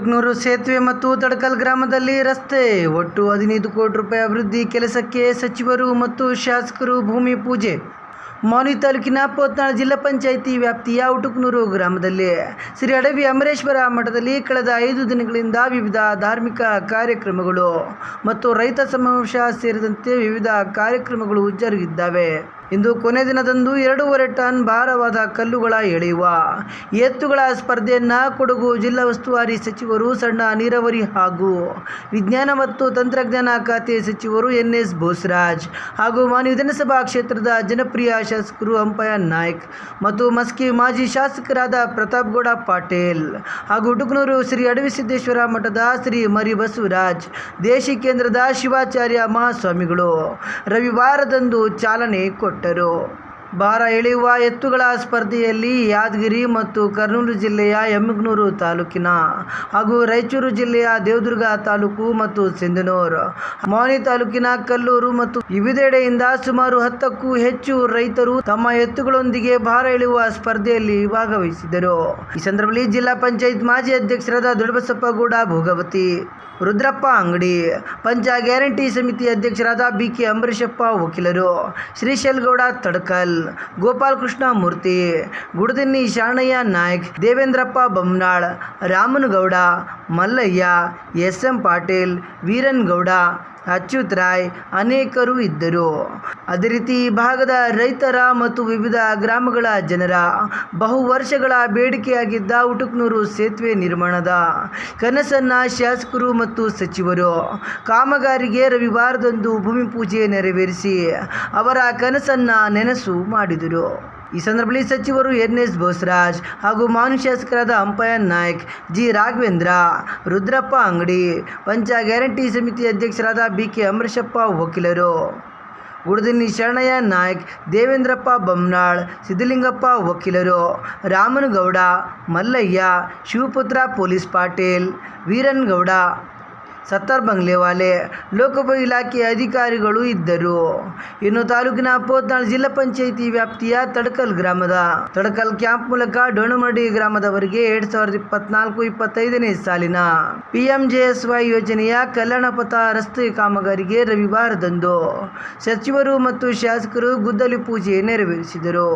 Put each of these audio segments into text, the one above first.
ಉಟುಕ್ನೂರು ಸೇತುವೆ ಮತ್ತು ತಡಕಲ್ ಗ್ರಾಮದಲ್ಲಿ ರಸ್ತೆ, ಒಟ್ಟು ಹದಿನೈದು ಕೋಟಿ ರೂಪಾಯಿ ಅಭಿವೃದ್ಧಿ ಕೆಲಸಕ್ಕೆ ಸಚಿವರು ಮತ್ತು ಶಾಸಕರು ಭೂಮಿ ಪೂಜೆ. ಮೌನಿ ತಾಲೂಕಿನ ಪೋತ್ನಾಳ್ ಜಿಲ್ಲಾ ಪಂಚಾಯಿತಿ ವ್ಯಾಪ್ತಿಯ ಉಟುಕ್ನೂರು ಗ್ರಾಮದಲ್ಲಿ ಶ್ರೀ ಅಡವಿ ಅಮರೇಶ್ವರ ಮಠದಲ್ಲಿ ಕಳೆದ ಐದು ದಿನಗಳಿಂದ ವಿವಿಧ ಧಾರ್ಮಿಕ ಕಾರ್ಯಕ್ರಮಗಳು ಮತ್ತು ರೈತ ಸಮಾವೇಶ ಸೇರಿದಂತೆ ವಿವಿಧ ಕಾರ್ಯಕ್ರಮಗಳು ಜರುಗಿದ್ದಾವೆ. ಇಂದು ಕೊನೆ ದಿನದಂದು ಎರಡೂವರೆ ಟನ್ ಭಾರವಾದ ಕಲ್ಲುಗಳ ಎಳೆಯುವ. ಎತ್ತುಗಳ ಸ್ಪರ್ಧೆಯನ್ನು ಕೊಡಗು ಜಿಲ್ಲಾ ಉಸ್ತುವಾರಿ ಸಚಿವರು ಸಣ್ಣ ನೀರಾವರಿ ಹಾಗೂ ವಿಜ್ಞಾನ ಮತ್ತು ತಂತ್ರಜ್ಞಾನ ಖಾತೆ ಸಚಿವರು ಎನ್ ಎಸ್ ಬೋಸರಾಜ್ ಹಾಗೂ ಮಾನ್ಯ ವಿಧಾನಸಭಾ ಕ್ಷೇತ್ರದ ಜನಪ್ರಿಯ ಶಾಸಕರು ಅಂಪಯ್ಯ ನಾಯ್ಕ್ ಮತ್ತು ಮಸ್ಕಿ ಮಾಜಿ ಶಾಸಕರಾದ ಪ್ರತಾಪ್ ಗೌಡ ಪಾಟೀಲ್ ಹಾಗೂ ಹುಡುಗನೂರು ಶ್ರೀ ಅಡವಿಸಿದ್ದೇಶ್ವರ ಮಠದ ಶ್ರೀ ಮರಿ ಬಸವರಾಜ್ ದೇಶಿ ಕೇಂದ್ರದ ಶಿವಾಚಾರ್ಯ ಮಹಾಸ್ವಾಮಿಗಳು. ರವಿವಾರದಂದು ಚಾಲನೆ ಕೊಟ್ಟರು ಭಾರ ಎಳೆಯುವ ಎತ್ತುಗಳ ಸ್ಪರ್ಧೆಯಲ್ಲಿ ಯಾದಗಿರಿ ಮತ್ತು ಕರ್ನೂಲು ಜಿಲ್ಲೆಯ ಎಮ್ಮಗನೂರು ತಾಲೂಕಿನ ಹಾಗೂ ರಾಯಚೂರು ಜಿಲ್ಲೆಯ ದೇವದುರ್ಗ ತಾಲೂಕು ಮತ್ತು ಸಿಂಧನೂರು. ಮಾವನಿ ತಾಲೂಕಿನ ಕಲ್ಲೂರು ಮತ್ತು ವಿವಿಧೆಡೆಯಿಂದ ಸುಮಾರು ಹತ್ತಕ್ಕೂ ಹೆಚ್ಚು ರೈತರು ತಮ್ಮ ಎತ್ತುಗಳೊಂದಿಗೆ ಭಾರ ಎಳೆಯುವ ಸ್ಪರ್ಧೆಯಲ್ಲಿ ಭಾಗವಹಿಸಿದರು ಈ ಸಂದರ್ಭದಲ್ಲಿ ಜಿಲ್ಲಾ ಪಂಚಾಯತ್ ಮಾಜಿ ಅಧ್ಯಕ್ಷರಾದ ದೊಡ್ಡಬಸಪ್ಪಗೌಡ ಭೋಗವತಿ ರುದ್ರಪ್ಪ ಅಂಗಡಿ. ಪಂಚ ಗ್ಯಾರಂಟಿ ಸಮಿತಿ ಅಧ್ಯಕ್ಷರಾದ ಬಿ ಕೆ ಅಂಬರೀಷಪ್ಪ ವಕೀಲರು. Srishailgouda Tadakal. Gopalakrishna Murthy. Gudadinni Sharanayya Naik. Devendrappa Bomnal. Ramanagouda. Mallayya S M Patil. ವೀರನ್ Gouda. Achyut Rai ಅನೇಕರು ಇದ್ದರು. ಅದೇ ರೀತಿ ಈ ಭಾಗದ ರೈತರ ಮತ್ತು ವಿವಿಧ ಗ್ರಾಮಗಳ ಜನರ ಬಹು ವರ್ಷಗಳ ಬೇಡಿಕೆಯಾಗಿದ್ದ ಉಟುಕ್ನೂರು ಸೇತುವೆ ನಿರ್ಮಾಣದ ಕನಸನ್ನು ಶಾಸಕರು ಮತ್ತು ಸಚಿವರು ಕಾಮಗಾರಿಗೆ ರವಿವಾರದಂದು ಭೂಮಿ ಪೂಜೆ ನೆರವೇರಿಸಿ ಅವರ ಕನಸನ್ನು ನೆನಸು ಮಾಡಿದರು. ಈ ಸಂದರ್ಭದಲ್ಲಿ ಸಚಿವರು ಎನ್ ಎಸ್ ಬೋಸರಾಜ್ ಹಾಗೂ ಮಾನ್ಯ ಶಾಸಕರಾದ ಅಂಪಯನ್ ನಾಯ್ಕ್, ಜಿ ರಾಘವೇಂದ್ರ, ರುದ್ರಪ್ಪ ಅಂಗಡಿ, ಪಂಚ ಗ್ಯಾರಂಟಿ ಸಮಿತಿ ಅಧ್ಯಕ್ಷರಾದ ಬಿ ಕೆ ಅಮರೇಶಪ್ಪ ವಕೀಲರು. ಗುಡದಿನ್ನಿ ಶರಣಯ್ಯ ನಾಯ್ಕ್, ದೇವೇಂದ್ರಪ್ಪ ಬೊಮ್ನಾಳ್, ಸಿದ್ಧಲಿಂಗಪ್ಪ ವಕೀಲರು, ರಾಮನಗೌಡ, ಮಲ್ಲಯ್ಯ, ಶಿವಪುತ್ರ ಪೊಲೀಸ್ ಪಾಟೀಲ್, ವೀರನ್ಗೌಡ ಸತ್ತಾರ್ ಬಂಗ್ಲೆವಾಲೆ. ಲೋಕೋಪಯೋಗಿ ಇಲಾಖೆಯ ಅಧಿಕಾರಿಗಳು ಇದ್ದರು. ಇನ್ನು ತಾಲೂಕಿನ ಪೋತ್ನಾಳ್ ಜಿಲ್ಲಾ ಪಂಚಾಯಿತಿ ವ್ಯಾಪ್ತಿಯ ತಡಕಲ್ ಗ್ರಾಮದ. ತಡಕಲ್ ಕ್ಯಾಂಪ್ ಮೂಲಕ ಡೋಣಮಡಿ ಗ್ರಾಮದವರಿಗೆ ಎರಡ್ ಸಾವಿರದ ಇಪ್ಪತ್ನಾಲ್ಕು ಇಪ್ಪತ್ತೈದನೇ ಸಾಲಿನ ಪಿಎಂಜೆಎಸ್ವೈ ಯೋಜನೆಯ ಕಲ್ಯಾಣ ಪಥ ರಸ್ತೆ ಕಾಮಗಾರಿಗೆ ರವಿವಾರದಂದು ಸಚಿವರು ಮತ್ತು ಶಾಸಕರು ಗುದ್ದಲಿ ಪೂಜೆ ನೆರವೇರಿಸಿದರು.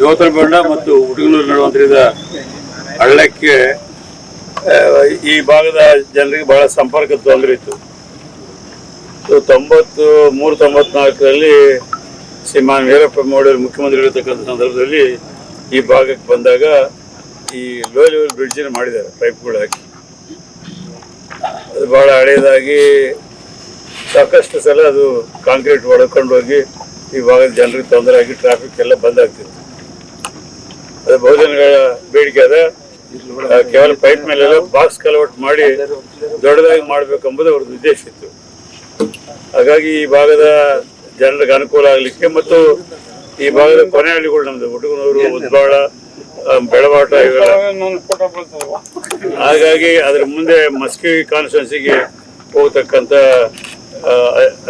ದೋತರಬಂಡ ಮತ್ತು ಹುಡುಗನೂರು ನಡುವಂತರಿದ ಹಳ್ಳಕ್ಕೆ ಈ ಭಾಗದ ಜನರಿಗೆ ಬಹಳ ಸಂಪರ್ಕ ತೊಂದರೆ ಇತ್ತು. ತೊಂಬತ್ತು, ಮೂರು ತೊಂಬತ್ನಾಲ್ಕರಲ್ಲಿ ಶ್ರೀಮಾನ್ ವೀರಪ್ಪ ಮೋಡಿಯವರು ಮುಖ್ಯಮಂತ್ರಿ ಇರತಕ್ಕಂಥ ಸಂದರ್ಭದಲ್ಲಿ ಈ ಭಾಗಕ್ಕೆ ಬಂದಾಗ ಈ ಲೋ ಲೆವೆಲ್ ಬ್ರಿಡ್ಜನ್ನು ಮಾಡಿದ್ದಾರೆ ಪೈಪ್ಗಳು ಹಾಕಿ? ಅದು ಭಾಳ ಹಳೆಯದಾಗಿ ಸಾಕಷ್ಟು ಸಲ ಅದು ಕಾಂಕ್ರೀಟ್ ಒಡ್ಕೊಂಡು ಹೋಗಿ ಈ ಭಾಗದ ಜನರಿಗೆ ತೊಂದರೆ ಆಗಿ ಟ್ರಾಫಿಕ್ ಎಲ್ಲ ಬಂದ್ ಆಗ್ತಿತ್ತು. ಅದು ಬಹುಜನಗಳ ಬೇಡಿಕೆ ಅದ. ಕೇವಲ ಪೈಪ್ ಮೇಲೆಲ್ಲ ಬಾಕ್ಸ್ ಕಲವಟ್ ಮಾಡಿ ದೊಡ್ಡದಾಗಿ ಮಾಡಬೇಕೆಂಬುದು ಅವ್ರದ್ದು ಉದ್ದೇಶ ಇತ್ತು. ಹಾಗಾಗಿ ಈ ಭಾಗದ ಜನರಿಗೆ ಅನುಕೂಲ ಆಗಲಿಕ್ಕೆ ಮತ್ತು ಈ ಭಾಗದ ಕೊನೆ ಹಳ್ಳಿಗಳು ನಮ್ದು ಹುಡುಗನೂರು ಉದ್ಬಾಳ ಬೆಳವಾಟ ಇವೆಲ್ಲ. ಹಾಗಾಗಿ ಅದ್ರ ಮುಂದೆ ಮಸ್ಕಿ ಕಾನ್ಸ್ಟಿಟ್ಯೂನ್ಸಿಗೆ ಹೋಗ್ತಕ್ಕಂಥ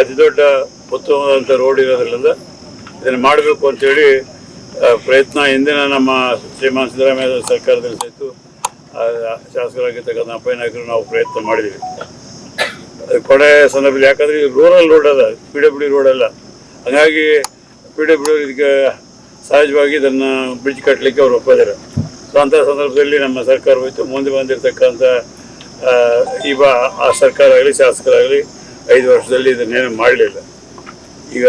ಅತಿ ದೊಡ್ಡ ಉತ್ತಮವಾದಂಥ ರೋಡ್ ಇರೋದ್ರಿಂದ ಇದನ್ನು ಮಾಡಬೇಕು ಅಂತೇಳಿ ಹೇಳಿ ಪ್ರಯತ್ನ ಹಿಂದಿನ ನಮ್ಮ ಶ್ರೀಮಾನ್ ಸಿದ್ದರಾಮಯ್ಯ ಸರ್ಕಾರದಲ್ಲಿ ಸಹಿತ ಶಾಸಕರಾಗಿರ್ತಕ್ಕಂಥ ಅಪ್ಪಯ್ಯ ನಾಯಕರು ನಾವು ಪ್ರಯತ್ನ ಮಾಡಿದ್ದೀವಿ. ಕೊಡೆ ಕೊನೆ ಸಂದರ್ಭದಲ್ಲಿ ಯಾಕಂದ್ರೆ ಇದು ರೂರಲ್ ರೋಡ್ ಅದ ಪಿ ಡಬ್ಲ್ಯೂ ರೋಡ್ ಅಲ್ಲ. ಹಾಗಾಗಿ ಪಿ ಡಬ್ಲ್ಯೂ ಇದಕ್ಕೆ ಸಹಜವಾಗಿ ಇದನ್ನು ಬ್ರಿಡ್ಜ್ ಕಟ್ಟಲಿಕ್ಕೆ ಅವರು ಒಪ್ಪಿದ್ದಾರೆ. ಸೊ ಅಂಥ ಸಂದರ್ಭದಲ್ಲಿ ನಮ್ಮ ಸರ್ಕಾರ ಹೋಯಿತು. ಮುಂದೆ ಬಂದಿರತಕ್ಕಂಥ ಈಗ ಆ ಸರ್ಕಾರ ಆಗಲಿ ಶಾಸಕರಾಗಲಿ ಐದು ವರ್ಷದಲ್ಲಿ ಇದನ್ನೇನು ಮಾಡಲಿಲ್ಲ. ಈಗ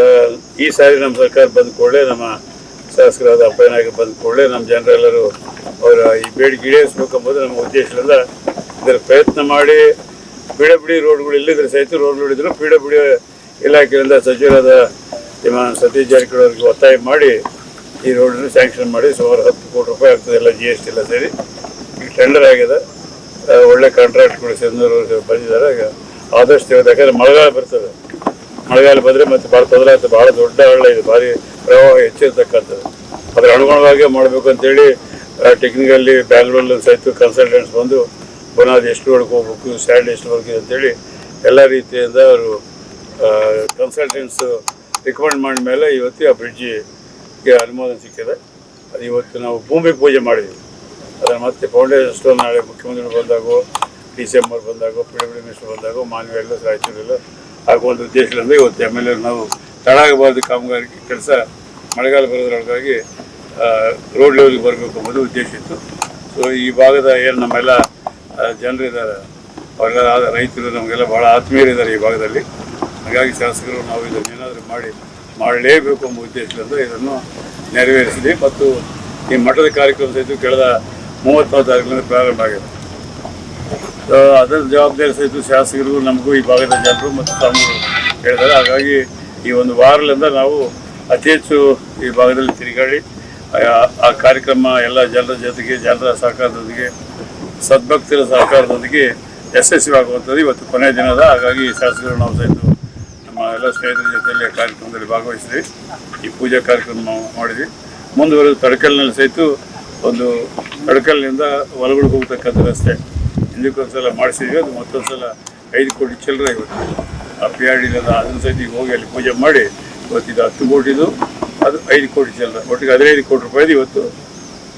ಈ ಸಾರಿ ನಮ್ಮ ಸರ್ಕಾರ ಬಂದ ಕೂಡಲೇ ನಮ್ಮ ಶಾಸಕರಾದ ಅಪ್ಪಯ್ಯನಾಗಿ ಬಂದ ಕೂಡಲೇ ನಮ್ಮ ಜನರೆಲ್ಲರೂ ಅವರ ಈ ಬೇಡಿಕೆ ಈಡೇರಿಸ್ಬೇಕಂಬುದು ನಮ್ಮ ಉದ್ದೇಶದಿಂದ ಇದರ ಪ್ರಯತ್ನ ಮಾಡಿ ಪಿ ಡಬ್ಲ್ಯೂ ಡಿ ರೋಡ್ಗಳು ಇಲ್ಲಿದ್ರೆ ಸಹಿತ ರೋಡ್ ನೋಡಿದ್ರು. ಪಿ ಡಬ್ಲ್ಯೂ ಡಿ ಇಲಾಖೆಯಿಂದ ಸಚಿವರಾದ ಶ್ರೀಮಾನ್ ಸತೀಶ್ ಜಾರಕಿಹೊಳಿ ಅವರಿಗೆ ಒತ್ತಾಯ ಮಾಡಿ ಈ ರೋಡನ್ನು ಸ್ಯಾಂಕ್ಷನ್ ಮಾಡಿ ಸುಮಾರು ಹತ್ತು ಕೋಟಿ ರೂಪಾಯಿ ಆಗ್ತದೆ ಎಲ್ಲ ಜಿ ಎಸ್ ಟಿ ಎಲ್ಲ ಸೇರಿ. ಈಗ ಟೆಂಡರ್ ಆಗಿದೆ. ಒಳ್ಳೆ ಕಾಂಟ್ರಾಕ್ಟ್ ಕೂಡ ಸಿಂಧೂರು ಬಂದಿದ್ದಾರೆ. ಈಗ ಆದಷ್ಟು ಯಾಕಂದ್ರೆ ಮಳೆಗಾಲ ಬರ್ತದೆ. ಮಳೆಗಾಲ ಬಂದರೆ ಮತ್ತೆ ಭಾಳ ತೊಂದರೆ ಆಯ್ತು ಭಾಳ ದೊಡ್ಡ ಹಳ್ಳ ಇದು. ಭಾರಿ ಪ್ರವಾಹ ಹೆಚ್ಚಿರ್ತಕ್ಕಂಥದ್ದು. ಅದ್ರ ಅನುಗುಣವಾಗಿ ಮಾಡಬೇಕು ಅಂತೇಳಿ ಟೆಕ್ನಿಕಲ್ಲಿ ಬ್ಯಾಂಗ್ಳೂರಲ್ಲಿ ಸಹಿತ ಕನ್ಸಲ್ಟೆಂಟ್ಸ್ ಬಂದು ಬುನಾದಿ ಎಷ್ಟುವರೆಗೆ ಹೋಗ್ಬೇಕು ಸ್ಟ್ಯಾಂಡ್ ಎಷ್ಟುವರೆಗೆ ಅಂತೇಳಿ ಎಲ್ಲ ರೀತಿಯಿಂದ ಅವರು ಕನ್ಸಲ್ಟೆಂಟ್ಸು ರಿಕಮೆಂಡ್ ಮಾಡಿದ ಮೇಲೆ ಇವತ್ತು ಆ ಬ್ರಿಡ್ಜಿಗೆ ಅನುಮೋದನೆ ಸಿಕ್ಕಿದೆ. ಅದು ಇವತ್ತು ನಾವು ಭೂಮಿ ಪೂಜೆ ಮಾಡಿದ್ವಿ. ಅದನ್ನು ಮತ್ತೆ ಫೌಂಡೇಶನ್ ಸ್ಟೋನ್ ನಾಳೆ ಮುಖ್ಯಮಂತ್ರಿಗಳು ಬಂದಾಗೋ ಡಿಸೆಂಬರ್ ಬಂದಾಗೋ ಪಿ ಡಬ್ಲ್ಯೂ ಮಿನಿಸ್ಟರ್ ಬಂದಾಗೋ ಎಲ್ಲ ರಾಯಚೂರೆಲ್ಲ ಆಗುವಂಥ ಉದ್ದೇಶದಿಂದ ಇವತ್ತು ಎಂ ಎಲ್ ಎ ನಾವು ತಡಾಗಬಾರ್ದು ಕಾಮಗಾರಿ ಕೆಲಸ ಮಳೆಗಾಲ ಬರೋದ್ರೊಳಗಾಗಿ ರೋಡ್ ಲೆವೆಲ್ಗೆ ಬರಬೇಕು ಅನ್ನೋದು ಉದ್ದೇಶ ಇತ್ತು. ಸೊ ಈ ಭಾಗದ ಏನು ನಮ್ಮೆಲ್ಲ ಜನರಿದ್ದಾರೆ ಅವರೆಲ್ಲ ರೈತರು ನಮಗೆಲ್ಲ ಭಾಳ ಆತ್ಮೀಯರಿದ್ದಾರೆ ಈ ಭಾಗದಲ್ಲಿ. ಹಾಗಾಗಿ ಶಾಸಕರು ನಾವು ಇದನ್ನು ಏನಾದರೂ ಮಾಡಿ ಮಾಡಲೇಬೇಕು ಎಂಬ ಉದ್ದೇಶದಿಂದ ಇದನ್ನು ನೆರವೇರಿಸಿದೆ. ಮತ್ತು ಈ ಮಠದ ಕಾರ್ಯಕ್ರಮ ಸಹಿತ ಕಳೆದ ಮೂವತ್ತೊಂದು ತಾರೀಕಿನಿಂದ ಪ್ರಾರಂಭ ಆಗಿದೆ. ಅದರ ಜವಾಬ್ದಾರಿ ಸಹಿತ ಶಾಸಕರು, ನಮಗೂ ಈ ಭಾಗದ ಜನರು ಮತ್ತು ತಮ್ಮ ಹೇಳಿದ್ದಾರೆ. ಹಾಗಾಗಿ ಈ ಒಂದು ವಾರದಿಂದ ನಾವು ಅತಿ ಹೆಚ್ಚು ಈ ಭಾಗದಲ್ಲಿ ತಿರುಗಾಡಿ, ಆ- ಕಾರ್ಯಕ್ರಮ ಎಲ್ಲ ಜನರ ಜೊತೆಗೆ, ಜನರ ಸಹಕಾರದೊಂದಿಗೆ, ಸದ್ಭಕ್ತರ ಸಹಕಾರದೊಂದಿಗೆ ಯಶಸ್ವಿ ಆಗುವಂಥದ್ದು ಇವತ್ತು ಕೊನೆಯ ದಿನದ ಹಾಗಾಗಿ ಶಾಸಕರು ನಾವು ಸಹಿತ ಎಲ್ಲ ಸ್ನೇಹಿತರ ಜೊತೆಯಲ್ಲಿ ಕಾರ್ಯಕ್ರಮದಲ್ಲಿ ಭಾಗವಹಿಸಿದ್ವಿ. ಈ ಪೂಜಾ ಕಾರ್ಯಕ್ರಮ ಮಾಡಿದ್ವಿ. ಮುಂದುವರೆದು ತಡಕಲ್ನಲ್ಲಿ ಸಹಿತ ಒಂದು ತಡಕಲ್ನಿಂದ ಹೊಲಗಳಿಗೆ ಹೋಗ್ತಕ್ಕಂಥ ರಸ್ತೆ. ಹಿಂದಕ್ಕೊಂದ್ಸಲ ಮಾಡಿಸಿದ್ವಿ. ಅದು ಮತ್ತೊಂದ್ಸಲ ಐದು ಕೋಟಿ ಚಿಲ್ಲರೆ ಇವತ್ತು. ಆ ಪಿ ಆರ್ ಡಿಲೆಲ್ಲ ಅದನ್ನು ಸಹಿತ ಹೋಗಿ ಅಲ್ಲಿ ಪೂಜೆ ಮಾಡಿ ಇವತ್ತು ಇದು ಹತ್ತು ಕೋಟಿದು, ಅದು ಐದು ಕೋಟಿ ಚಿಲ್ಲರೆ. ಒಟ್ಟಿಗೆ ಹದಿನೈದು ಕೋಟಿ ರೂಪಾಯಿದು ಇವತ್ತು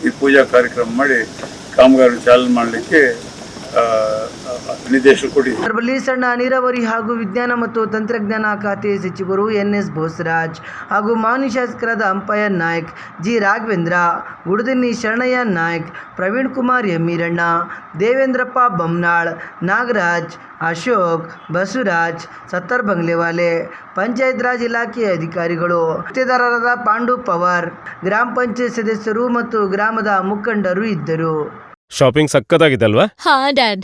ಈ ಪೂಜಾ ಕಾರ್ಯಕ್ರಮ ಮಾಡಿ ಕಾಮಗಾರಿ ಚಾಲನೆ ಮಾಡಲಿಕ್ಕೆ ನಿರ್ದೇಶನ ಕೊಟ್ಟಿದ್ದೀವಿ ಸಂದರ್ಭದಲ್ಲಿ ಸಣ್ಣ ನೀರಾವರಿ ಹಾಗೂ ವಿಜ್ಞಾನ ಮತ್ತು ತಂತ್ರಜ್ಞಾನ ಖಾತೆ ಸಚಿವರು ಎನ್ ಎಸ್ ಬೋಸರಾಜ್ ಹಾಗೂ ಮಾನ್ಯ ಶಾಸಕರಾದ ಅಂಪಯ್ಯ ನಾಯ್ಕ್ ಜಿ. ರಾಘವೇಂದ್ರ ಗುಡದನ್ನಿ ಶರಣಯ್ಯ ನಾಯ್ಕ್ ಪ್ರವೀಣ್ ಕುಮಾರ್ ಎಮ್ಮೀರಣ್ಣ ದೇವೇಂದ್ರಪ್ಪ ಬಮ್ನಾಳ್ ನಾಗರಾಜ್ ಅಶೋಕ್ ಬಸವರಾಜ್ ಸತ್ತರ್ ಬಂಗ್ಲೆವಾಲೆ ಪಂಚಾಯತ್ ರಾಜ್ ಇಲಾಖೆಯ ಅಧಿಕಾರಿಗಳು ಗುತ್ತೇದಾರರಾದ ಪಾಂಡು ಪವಾರ್ ಗ್ರಾಮ ಪಂಚಾಯತ್ ಸದಸ್ಯರು ಮತ್ತು ಗ್ರಾಮದ ಮುಖಂಡರು ಇದ್ದರು. ಶಾಪಿಂಗ್ ಸಕ್ಕತ್ತಾಗಿದೆ ಅಲ್ವಾ ಹಾ ಡ್ಯಾಡ್